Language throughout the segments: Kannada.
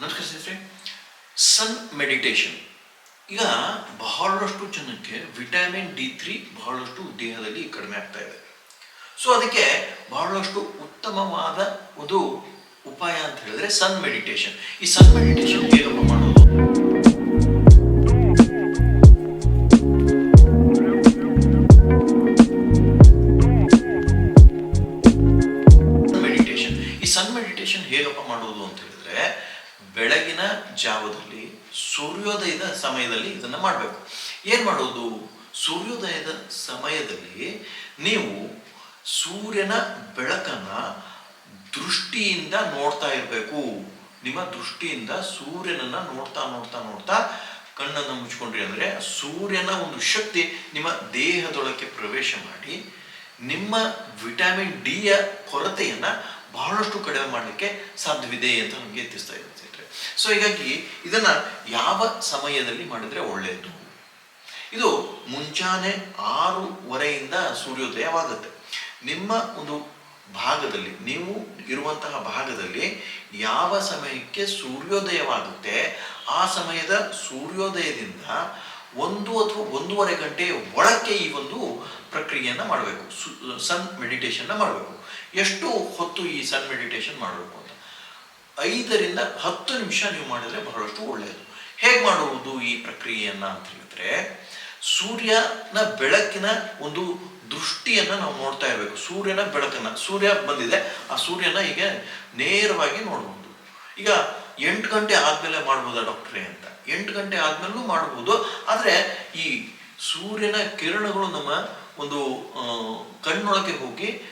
ನಮಸ್ಕಾರ ಸ್ನೇಹಿತರೆ ಸನ್ ಮೆಡಿಟೇಷನ್ ಈಗ ಬಹಳಷ್ಟು ಜನಕ್ಕೆ ವಿಟಮಿನ್ ಡಿ ತ್ರೀ ಬಹಳಷ್ಟು ದೇಹದಲ್ಲಿ ಕಡಿಮೆ ಆಗ್ತಾ ಇದೆ. ಸೊ ಅದಕ್ಕೆ ಬಹಳಷ್ಟು ಉತ್ತಮವಾದ ಒಂದು ಉಪಾಯ ಅಂತ ಹೇಳಿದ್ರೆ ಸನ್ ಮೆಡಿಟೇಷನ್ ಈ ಸನ್ ಮೆಡಿಟೇಷನ್ ಹೇಗಪ್ಪ ಮಾಡೋದು? ಸನ್ ಮೆಡಿಟೇಷನ್ ಹೇಗಪ್ಪ ಮಾಡುವುದು ಅಂತ ಹೇಳಿದ್ರೆ, ಬೆಳಗಿನ ಜಾವದಲ್ಲಿ, ಸೂರ್ಯೋದಯದ ಸಮಯದಲ್ಲಿ ಇದನ್ನ ಮಾಡಬೇಕು. ಏನ್ ಮಾಡೋದು ಸೂರ್ಯೋದಯದ ಸಮಯದಲ್ಲಿ ನೀವು ಸೂರ್ಯನ ಬೆಳಕನ್ನ ದೃಷ್ಟಿಯಿಂದ ನೋಡ್ತಾ ಇರಬೇಕು. ನಿಮ್ಮ ದೃಷ್ಟಿಯಿಂದ ಸೂರ್ಯನನ್ನ ನೋಡ್ತಾ ನೋಡ್ತಾ ನೋಡ್ತಾ ಕಣ್ಣನ್ನು ಮುಚ್ಕೊಂಡ್ರಿ ಅಂದ್ರೆ ಸೂರ್ಯನ ಒಂದು ಶಕ್ತಿ ನಿಮ್ಮ ದೇಹದೊಳಕ್ಕೆ ಪ್ರವೇಶ ಮಾಡಿ ನಿಮ್ಮ ವಿಟಮಿನ್ ಡಿಯ ಕೊರತೆಯನ್ನ ಬಹಳಷ್ಟು ಕಡಿಮೆ ಮಾಡಲಿಕ್ಕೆ ಸಾಧ್ಯವಿದೆ ಅಂತ ನಮಗೆ ತಿಳಿಸ್ತಾ ಇರುತ್ತೆ ಸೊ ಹೀಗಾಗಿ ಇದನ್ನ ಯಾವ ಸಮಯದಲ್ಲಿ ಮಾಡಿದ್ರೆ ಒಳ್ಳೆಯದು? ಇದು ಮುಂಜಾನೆ ಆರೂವರೆಯಿಂದ ಸೂರ್ಯೋದಯವಾಗುತ್ತೆ. ನಿಮ್ಮ ಒಂದು ಭಾಗದಲ್ಲಿ, ನೀವು ಇರುವಂತಹ ಭಾಗದಲ್ಲಿ ಯಾವ ಸಮಯಕ್ಕೆ ಸೂರ್ಯೋದಯವಾಗುತ್ತೆ, ಆ ಸಮಯದ ಸೂರ್ಯೋದಯದಿಂದ ಒಂದು ಅಥವಾ ಒಂದೂವರೆ ಗಂಟೆ ಒಳಕ್ಕೆ ಈ ಒಂದು ಪ್ರಕ್ರಿಯೆಯನ್ನು ಮಾಡಬೇಕು. ಸನ್ ಮೆಡಿಟೇಷನ್ನ ಮಾಡಬೇಕು. ಎಷ್ಟು ಹೊತ್ತು ಈ ಸನ್ ಮೆಡಿಟೇಷನ್ ಮಾಡಬೇಕು ಅಂತ. ಐದರಿಂದ ಹತ್ತು ನಿಮಿಷ ನೀವು ಮಾಡಿದರೆ ಬಹಳಷ್ಟು ಒಳ್ಳೆಯದು. ಹೇಗೆ ಮಾಡುವುದು ಈ ಪ್ರಕ್ರಿಯೆಯನ್ನು ಅಂತ ಹೇಳಿದ್ರೆ, ಸೂರ್ಯನ ಬೆಳಕಿನ ಒಂದು ದೃಷ್ಟಿಯನ್ನು ನಾವು ನೋಡ್ತಾ ಇರಬೇಕು. ಸೂರ್ಯನ ಬೆಳಕನ್ನ, ಸೂರ್ಯ ಬಂದಿದೆ, ಆ ಸೂರ್ಯನ ಈಗ ನೇರವಾಗಿ ನೋಡಬಹುದು ಈಗ ಎಂಟು ಗಂಟೆ ಆದ್ಮೇಲೆ ಮಾಡ್ಬೋದಾ ಡಾಕ್ಟ್ರೇ ಅಂತ? ಎಂಟು ಗಂಟೆ ಆದ್ಮೇಲೂ ಮಾಡ್ಬೋದು. ಆದರೆ ಈ ಸೂರ್ಯನ ಕಿರಣಗಳು ನಮ್ಮ ಒಂದು ಕಣ್ಣೊಳಗೆ ಹೋಗಿ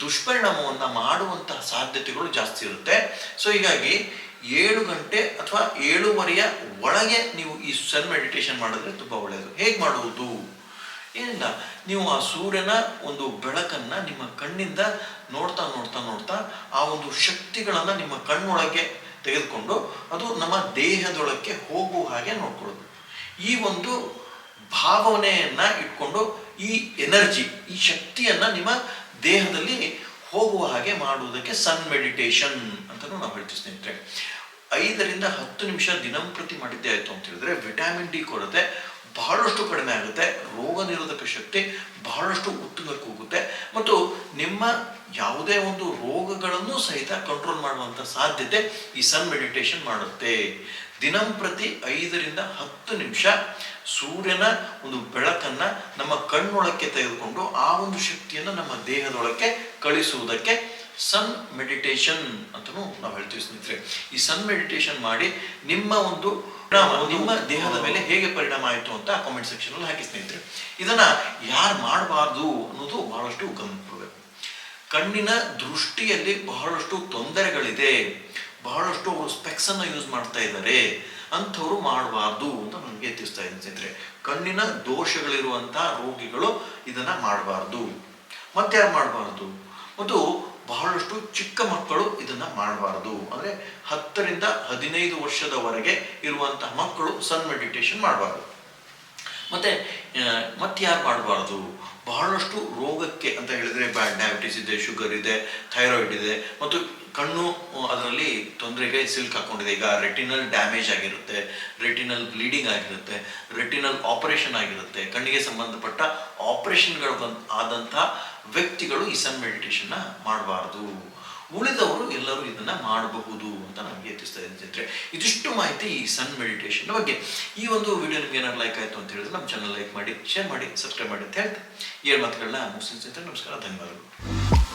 ದುಷ್ಪರಿಣಾಮವನ್ನ ಮಾಡುವಂತಹ ಸಾಧ್ಯತೆಗಳು ಜಾಸ್ತಿ ಇರುತ್ತೆ. ಸೊ ಹೀಗಾಗಿ ಏಳು ಗಂಟೆ ಅಥವಾ ಏಳುವರೆಯ ಒಳಗೆ ನೀವು ಈ ಸನ್ ಮೆಡಿಟೇಷನ್ ಮಾಡಿದ್ರೆ ತುಂಬಾ ಒಳ್ಳೆಯದು ಹೇಗೆ ಮಾಡುವುದು? ಏನಿಲ್ಲ. ನೀವು ಆ ಸೂರ್ಯನ ಒಂದು ಬೆಳಕನ್ನ ನಿಮ್ಮ ಕಣ್ಣಿಂದ ನೋಡ್ತಾ ನೋಡ್ತಾ ನೋಡ್ತಾ ಆ ಒಂದು ಶಕ್ತಿಗಳನ್ನ ನಿಮ್ಮ ಕಣ್ಣೊಳಗೆ ತೆಗೆದುಕೊಂಡು ಅದು ನಮ್ಮ ದೇಹದೊಳಕ್ಕೆ ಹೋಗುವ ಹಾಗೆ ನೋಡ್ಕೊಳ್ಳೋದು. ಈ ಒಂದು ಭಾವನೆಯನ್ನ ಇಟ್ಕೊಂಡು ಈ ಎನರ್ಜಿ, ಈ ಶಕ್ತಿಯನ್ನ ನಿಮ್ಮ ದೇಹದಲ್ಲಿ ಹೋಗುವ ಹಾಗೆ ಮಾಡುವುದಕ್ಕೆ ಸನ್ ಮೆಡಿಟೇಷನ್ ಅಂತಲೂ ನಾವು ಹೇಳ್ತೀವಿ ಸ್ನೇಹಿತರೆ. ಐದರಿಂದ ಹತ್ತು ನಿಮಿಷ ದಿನಂಪ್ರತಿ ಮಾಡಿದ್ದೇ ಆಯಿತು ಅಂತ ಹೇಳಿದ್ರೆ ವಿಟಮಿನ್ ಡಿ ಕೊರತೆ ಬಹಳಷ್ಟು ಕಡಿಮೆ ಆಗುತ್ತೆ, ರೋಗ ನಿರೋಧಕ ಶಕ್ತಿ ಬಹಳಷ್ಟು ಉತ್ತುಂಗಕ್ಕೆ ಹೋಗುತ್ತೆ ಮತ್ತು ನಿಮ್ಮ ಯಾವುದೇ ಒಂದು ರೋಗಗಳನ್ನು ಸಹಿತ ಕಂಟ್ರೋಲ್ ಮಾಡುವಂತ ಸಾಧ್ಯತೆ ಈ ಸನ್ ಮೆಡಿಟೇಷನ್ ಮಾಡುತ್ತೆ. ದಿನಂಪ್ರತಿ ಐದರಿಂದ ಹತ್ತು ನಿಮಿಷ ಸೂರ್ಯನ ಒಂದು ಬೆಳಕನ್ನ ನಮ್ಮ ಕಣ್ಣೊಳಕ್ಕೆ ತೆಗೆದುಕೊಂಡು ಆ ಒಂದು ಶಕ್ತಿಯನ್ನು ನಮ್ಮ ದೇಹದೊಳಕ್ಕೆ ಕಳಿಸುವುದಕ್ಕೆ ಸನ್ ಮೆಡಿಟೇಷನ್ ಅಂತಲೂ ನಾವು ಹೇಳ್ತೀವಿ ಸ್ನೇಹಿತರೆ. ಈ ಸನ್ ಮೆಡಿಟೇಷನ್ ಮಾಡಿ ನಿಮ್ಮ ಒಂದು ನಿಮ್ಮ ದೇಹದ ಮೇಲೆ ಹೇಗೆ ಪರಿಣಾಮ ಆಯಿತು ಅಂತ ಕಾಮೆಂಟ್ ಸೆಕ್ಷನ್ ಅಲ್ಲಿ ಹಾಕಿ ಸ್ನೇಹಿತರೆ. ಇದನ್ನ ಯಾರು ಮಾಡಬಾರ್ದು ಅನ್ನೋದು ಬಹಳಷ್ಟು ಗಮನ ಕಣ್ಣಿನ ದೃಷ್ಟಿಯಲ್ಲಿ ಬಹಳಷ್ಟು ತೊಂದರೆಗಳಿದೆ, ಬಹಳಷ್ಟು ಅವರು ಸ್ಪೆಕ್ಸ್ ಅನ್ನು ಯೂಸ್ ಮಾಡ್ತಾ ಇದ್ದಾರೆ, ಅಂಥವ್ರು ಮಾಡಬಾರ್ದು ಅಂತ ನನಗೆ ತಿಳಿಸ್ತಾ ಸ್ನೇಹಿತರೆ. ಕಣ್ಣಿನ ದೋಷಗಳಿರುವಂತಹ ರೋಗಿಗಳು ಇದನ್ನ ಮಾಡಬಾರ್ದು. ಮತ್ತೆ ಯಾರು ಮಾಡಬಾರ್ದು? ಮತ್ತು ಬಹಳಷ್ಟು ಚಿಕ್ಕ ಮಕ್ಕಳು ಇದನ್ನ ಮಾಡಬಾರ್ದು. ಅಂದ್ರೆ ಹತ್ತರಿಂದ ಹದಿನೈದು ವರ್ಷದವರೆಗೆ ಇರುವಂತಹ ಮಕ್ಕಳು ಸನ್ ಮೆಡಿಟೇಷನ್ ಮಾಡಬಾರ್ದು. ಮತ್ತೆ ಮತ್ತೆ ಯಾರು ಮಾಡಬಾರ್ದು? ಬಹಳಷ್ಟು ರೋಗಕ್ಕೆ ಅಂತ ಹೇಳಿದ್ರೆ ಡಯಾಬಿಟಿಸ್ ಇದೆ ಶುಗರ್ ಇದೆ ಥೈರಾಯ್ಡ್ ಇದೆ, ಮತ್ತು ಕಣ್ಣು ಅದರಲ್ಲಿ ತೊಂದರೆಗೆ ಸಿಲ್ಕ್ ಹಾಕೊಂಡಿದೆ. ಈಗ ರೆಟಿನಲ್ ಡ್ಯಾಮೇಜ್ ಆಗಿರುತ್ತೆ ರೆಟಿನಲ್ ಬ್ಲೀಡಿಂಗ್ ಆಗಿರುತ್ತೆ ರೆಟಿನಲ್ ಆಪರೇಷನ್ ಆಗಿರುತ್ತೆ. ಕಣ್ಣಿಗೆ ಸಂಬಂಧಪಟ್ಟ ಆಪರೇಷನ್ಗಳು ಬಂದ್ ಆದಂತಹ ವ್ಯಕ್ತಿಗಳು ಈ ಸನ್ ಮೆಡಿಟೇಷನ್ನ ಮಾಡಬಾರ್ದು. ಉಳಿದವರು ಎಲ್ಲರೂ ಇದನ್ನ ಮಾಡಬಹುದು ಅಂತ ನಮಗೆ ಎತ್ತಿಸ್ತಾ ಇದ್ದೀನಿ ಇದಿಷ್ಟು ಮಾಹಿತಿ ಈ ಸನ್ ಮೆಡಿಟೇಷನ್ ಬಗ್ಗೆ. ಈ ಒಂದು ವಿಡಿಯೋ ನಿಮ್ಗೆ ಏನಾದ್ರು ಲೈಕ್ ಆಯ್ತು ಅಂತ ಹೇಳಿದ್ರೆ ನಮ್ಮ ಚಾನಲ್ ಲೈಕ್ ಮಾಡಿ ಶೇರ್ ಮಾಡಿ ಸಬ್ಸ್ಕ್ರೈಬ್ ಮಾಡಿ ಅಂತ ಹೇಳ್ತಾ. ಏಳು ಮಾತುಗಳನ್ನ ಮುಗಿಸ್ತೀನಿ ನಮಸ್ಕಾರ, ಧನ್ಯವಾದಗಳು.